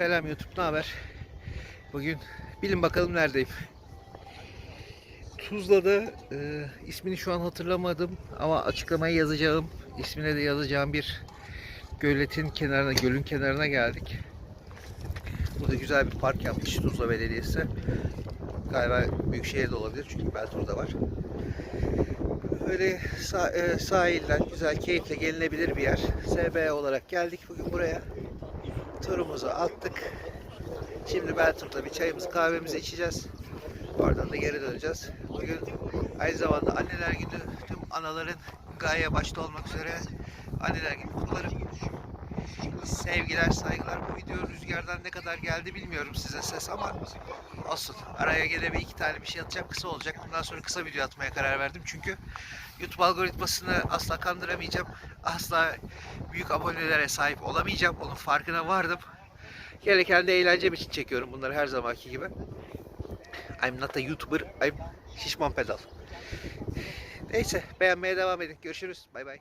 Selam YouTube, ne haber? Bugün bilin bakalım neredeyim. Tuzla'da e, ismini şu an hatırlamadım ama açıklamayı yazacağım. İsmine de yazacağım bir göletin kenarına, gölün kenarına geldik. Burada güzel bir park yapmış Tuzla Belediyesi. Galiba Büyükşehir'de olabilir çünkü Beltur'da var. Böyle sah- e, sahilden güzel, keyifle gelinebilir bir yer. SB olarak geldik bugün buraya. Turumuzu attık. Şimdi Beltur'da bir çayımızı kahvemizi içeceğiz. Oradan da geri döneceğiz. Bugün aynı zamanda anneler günü tüm anaların gaye başta olmak üzere anneler günü kutlarım. Sevgiler, saygılar. Bu video rüzgardan ne kadar geldi bilmiyorum size ses ama olsun. Araya gene bir iki tane bir şey atacağım. Kısa olacak. Bundan sonra kısa video atmaya karar verdim. Çünkü YouTube algoritmasını asla kandıramayacağım. Asla büyük abonelere sahip olamayacağım. Onun farkına vardım. Gereken de eğlencem için çekiyorum bunları her zamanki gibi. I'm not a YouTuber, I'm şişman pedal. Neyse beğenmeye devam edin. Görüşürüz. Bay bay.